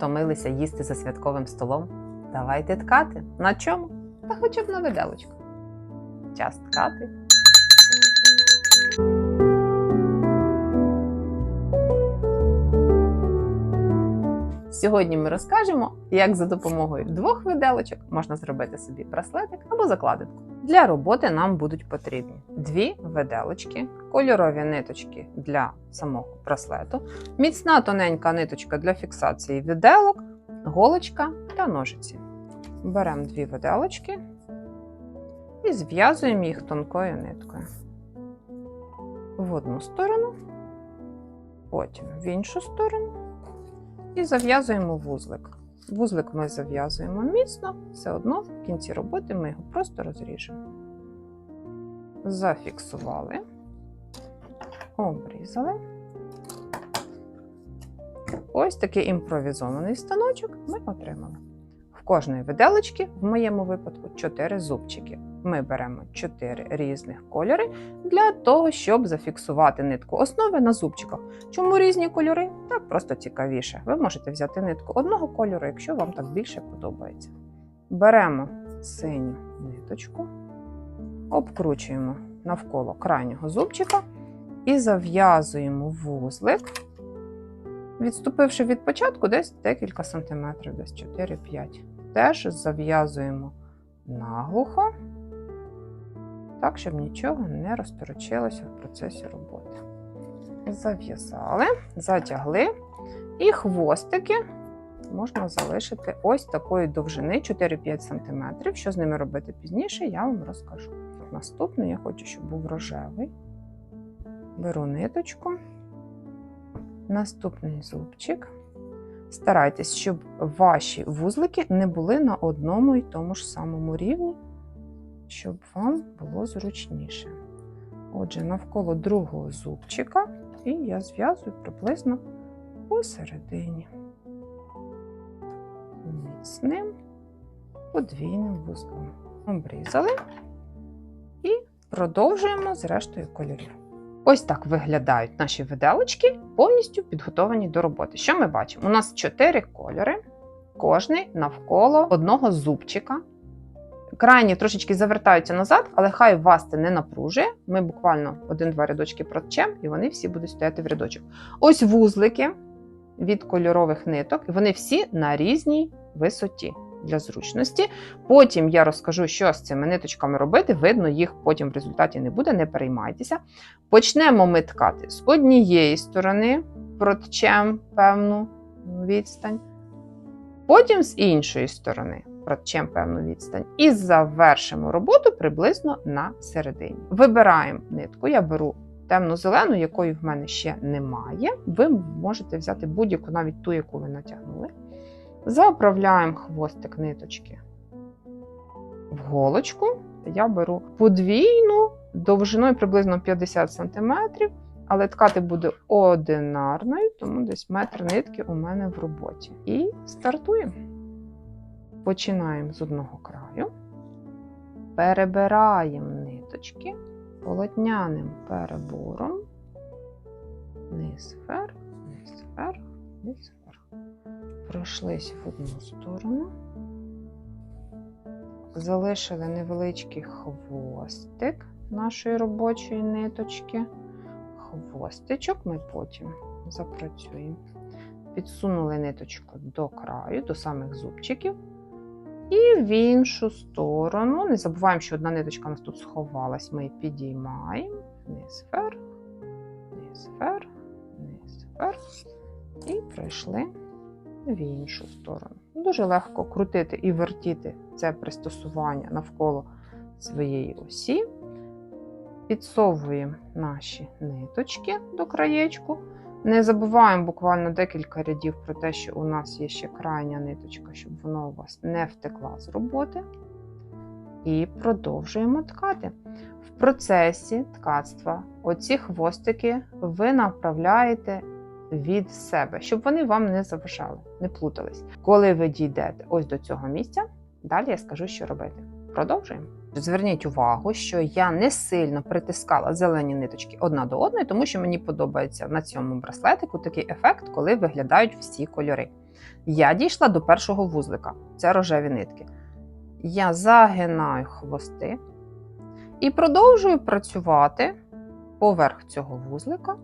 Втомилися їсти за святковим столом? Давайте ткати. На чому? Та хоча б на виделочку. Час ткати. Сьогодні ми розкажемо, як за допомогою двох виделочок можна зробити собі браслетик або закладинку. Для роботи нам будуть потрібні дві виделочки, кольорові ниточки для самого браслету, міцна тоненька ниточка для фіксації виделок, голочка та ножиці. Беремо дві виделочки і зв'язуємо їх тонкою ниткою. В одну сторону, потім в іншу сторону і зав'язуємо вузлик. Вузлик ми зав'язуємо міцно, все одно в кінці роботи ми його просто розріжемо. Зафіксували, обрізали. Ось такий імпровізований станочок ми отримали. В кожної виделочки, в моєму випадку, 4 зубчики. Ми беремо 4 різних кольори для того, щоб зафіксувати нитку основи на зубчиках. Чому різні кольори? Так просто цікавіше. Ви можете взяти нитку одного кольору, якщо вам так більше подобається. Беремо синю ниточку, обкручуємо навколо крайнього зубчика і зав'язуємо вузлик, відступивши від початку десь декілька сантиметрів, десь 4-5. Теж зав'язуємо наглухо, так, щоб нічого не розторочилося в процесі роботи зав'язали, затягли. І хвостики можна залишити ось такої довжини 4-5 см. Що з ними робити пізніше, я вам розкажу. Наступний я хочу, щоб був рожевий. Беру ниточку, наступний зубчик. Старайтесь, щоб ваші вузлики не були на одному і тому ж самому рівні, щоб вам було зручніше. Отже, навколо другого зубчика і я зв'язую приблизно посередині міцним подвійним вузлом. Обрізали і продовжуємо з рештою кольорів. Ось так виглядають наші виделочки, повністю підготовані до роботи. Що ми бачимо? У нас чотири кольори, кожний навколо одного зубчика. Крайні трошечки завертаються назад, але хай вас це не напружує. Ми буквально один-два рядочки протчем, і вони всі будуть стояти в рядочок. Ось вузлики від кольорових ниток, і вони всі на різній висоті для зручності. Потім я розкажу, що з цими ниточками робити. Видно, їх потім в результаті не буде, не переймайтеся. Почнемо ми ткати з однієї сторони, протчем певну відстань, потім з іншої сторони протчем певну відстань. І завершимо роботу приблизно на середині. Вибираємо нитку, я беру темно-зелену, якої в мене ще немає. Ви можете взяти будь-яку, навіть ту, яку ви натягнули. Заправляємо хвостик ниточки в голочку. Я беру подвійну довжиною приблизно 50 см, але ткати буде одинарною, тому десь метр нитки у мене в роботі. І стартуємо. Починаємо з одного краю, перебираємо ниточки полотняним перебором, низ вверх, низ вверх, низ вверх. Пройшлись в одну сторону, залишили невеличкий хвостик нашої робочої ниточки. Хвостичок ми потім запрацюємо. Підсунули ниточку до краю, до самих зубчиків. І в іншу сторону. Не забуваємо, що одна ниточка у нас тут сховалась. Ми її підіймаємо, вниз вверх, вниз вверх, вниз вверх. І пройшли в іншу сторону. Дуже легко крутити і вертіти це пристосування навколо своєї осі. Підсовуємо наші ниточки до краєчку. Не забуваємо буквально декілька рядів про те, що у нас є ще крайня ниточка, щоб вона у вас не втекла з роботи. І продовжуємо ткати. В процесі ткацтва оці хвостики ви направляєте від себе, щоб вони вам не заважали, не плутались. Коли ви дійдете ось до цього місця, далі я скажу, що робити. Продовжуємо. Зверніть увагу, що я не сильно притискала зелені ниточки одна до одної, тому що мені подобається на цьому браслетику такий ефект, коли виглядають всі кольори. Я дійшла до першого вузлика це рожеві нитки. Я загинаю хвости і продовжую працювати поверх цього вузлика,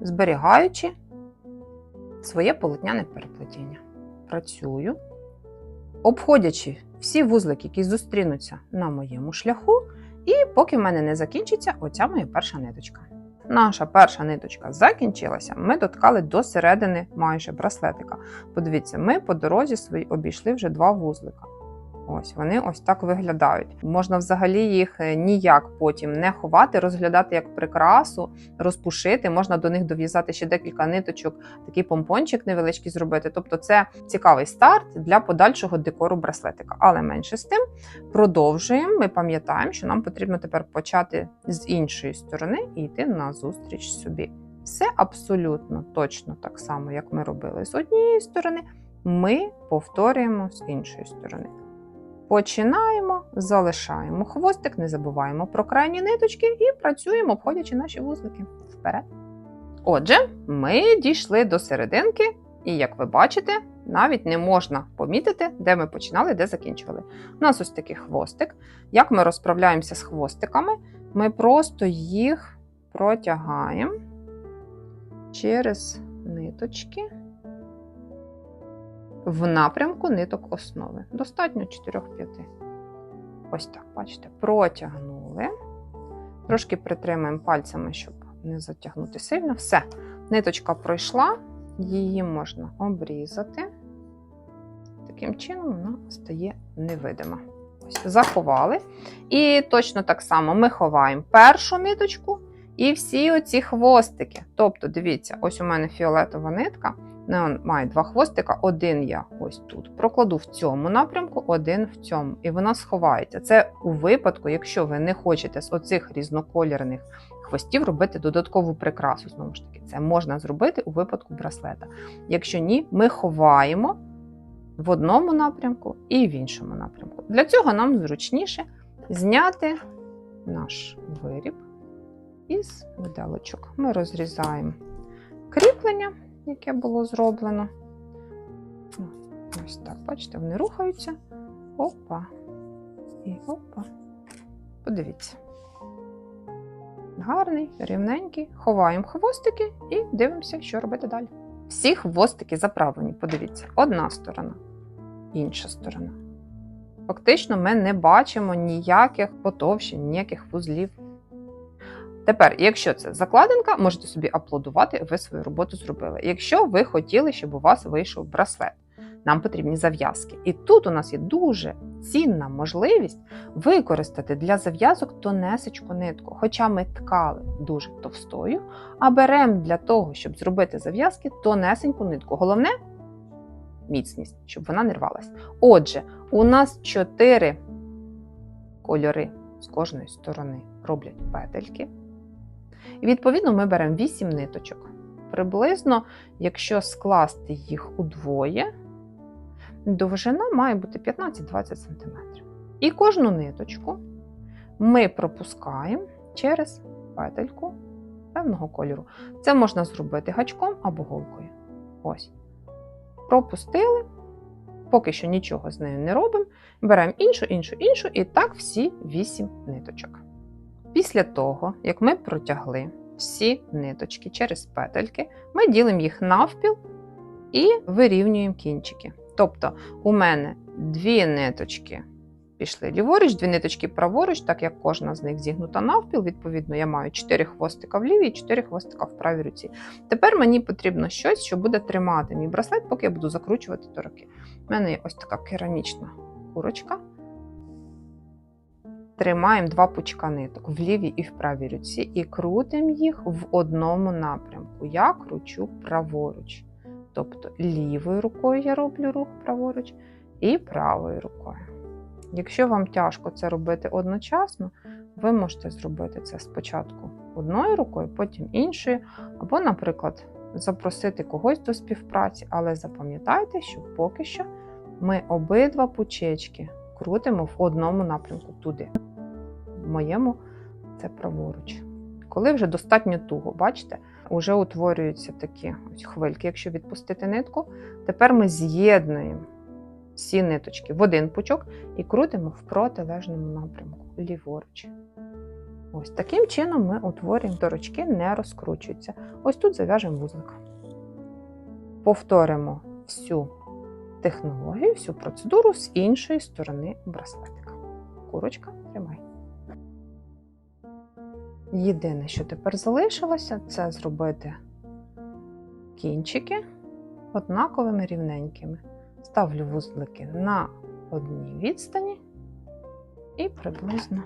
зберігаючи своє полотняне переплетіння. Працюю, обходячи всі вузлики, які зустрінуться на моєму шляху, і поки в мене не закінчиться оця моя перша ниточка. Наша перша ниточка закінчилася. Ми доткали до середини майже браслетика. Подивіться, ми по дорозі свої обійшли вже два вузлика. Ось вони ось так виглядають. Можна взагалі їх е, ніяк потім не ховати, розглядати як прикрасу, розпушити. Можна до них дов'язати ще декілька ниточок, такий помпончик невеличкий зробити. Тобто, це цікавий старт для подальшого декору браслетика. Але менше з тим продовжуємо. Ми пам'ятаємо, що нам потрібно тепер почати з іншої сторони і йти на зустріч собі. Все абсолютно точно так само, як ми робили з однієї сторони. Ми повторюємо з іншої сторони. Починаємо, залишаємо хвостик, не забуваємо про крайні ниточки і працюємо, обходячи наші вузлики вперед. Отже, ми дійшли до серединки, і як ви бачите, навіть не можна помітити, де ми починали, де закінчували. У нас ось такий хвостик. Як ми розправляємося з хвостиками, ми просто їх протягаємо через ниточки в напрямку ниток основи. Достатньо 4-5. Ось так, бачите, протягнули. Трошки притримаємо пальцями, щоб не затягнути сильно. Все, ниточка пройшла, її можна обрізати. Таким чином вона стає невидима. Ось, заховали. І точно так само ми ховаємо першу ниточку і всі оці хвостики. Тобто, дивіться, ось у мене фіолетова нитка. Неон має два хвостика, один я ось тут. Прокладу в цьому напрямку, один в цьому. І вона сховається. Це у випадку, якщо ви не хочете з оцих різнокольорних хвостів робити додаткову прикрасу. Знову ж таки, це можна зробити у випадку браслета. Якщо ні, ми ховаємо в одному напрямку і в іншому напрямку. Для цього нам зручніше зняти наш виріб із виделочок. Ми розрізаємо кріплення яке було зроблено. Ось так, бачите, вони рухаються. Опа. І опа. Подивіться. Гарний, рівненький. Ховаємо хвостики і дивимося, що робити далі. Всі хвостики заправлені, подивіться, одна сторона, інша сторона. Фактично, ми не бачимо ніяких потовщень, ніяких вузлів. Тепер, якщо це закладинка, можете собі аплодувати, ви свою роботу зробили. Якщо ви хотіли, щоб у вас вийшов браслет, нам потрібні зав'язки. І тут у нас є дуже цінна можливість використати для зав'язок тонесечку нитку. Хоча ми ткали дуже товстою, а беремо для того, щоб зробити зав'язки, тонесеньку нитку. Головне міцність, щоб вона не рвалась. Отже, у нас чотири кольори з кожної сторони роблять петельки. І відповідно ми беремо 8 ниточок. Приблизно, якщо скласти їх удвоє, довжина має бути 15-20 см. І кожну ниточку ми пропускаємо через петельку певного кольору. Це можна зробити гачком або голкою. Ось. Пропустили, поки що нічого з нею не робимо. Беремо іншу, іншу, іншу, і так всі 8 ниточок. Після того, як ми протягли всі ниточки через петельки, ми ділимо їх навпіл і вирівнюємо кінчики. Тобто, у мене дві ниточки пішли ліворуч, дві ниточки праворуч, так як кожна з них зігнута навпіл, відповідно, я маю 4 хвостика в лівій і 4 хвостика в правій руці. Тепер мені потрібно щось, що буде тримати мій браслет, поки я буду закручувати до. У мене є ось така керамічна курочка тримаємо два пучка ниток в лівій і в правій руці і крутимо їх в одному напрямку. Я кручу праворуч. Тобто лівою рукою я роблю рух праворуч і правою рукою. Якщо вам тяжко це робити одночасно, ви можете зробити це спочатку одною рукою, потім іншою, або, наприклад, запросити когось до співпраці, але запам'ятайте, що поки що ми обидва пучечки крутимо в одному напрямку туди. В моєму це праворуч. Коли вже достатньо туго, бачите, вже утворюються такі ось хвильки, якщо відпустити нитку. Тепер ми з'єднуємо всі ниточки в один пучок і крутимо в протилежному напрямку, ліворуч. Ось таким чином ми утворюємо торочки, не розкручуються. Ось тут зав'яжемо вузлик. Повторимо всю технологію, всю процедуру з іншої сторони браслетика. Курочка, тримай. Єдине, що тепер залишилося, це зробити кінчики однаковими рівненькими. Ставлю вузлики на одній відстані і приблизно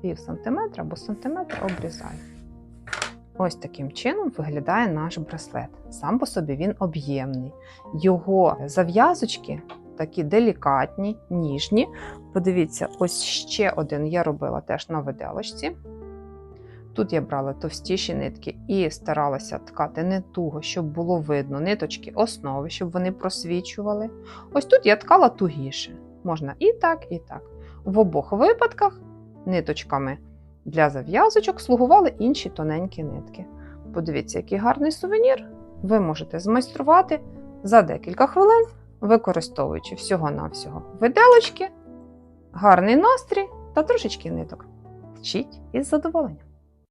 пів сантиметра або сантиметр обрізаю. Ось таким чином виглядає наш браслет. Сам по собі він об'ємний. Його зав'язочки такі делікатні, ніжні. Подивіться, ось ще один я робила теж на виделочці. Тут я брала товстіші нитки і старалася ткати не туго, щоб було видно ниточки основи, щоб вони просвічували. Ось тут я ткала тугіше. Можна і так, і так. В обох випадках ниточками для зав'язочок слугували інші тоненькі нитки. Подивіться, який гарний сувенір. Ви можете змайструвати за декілька хвилин, використовуючи всього-навсього виделочки, гарний настрій та трошечки ниток. Вчіть із задоволенням.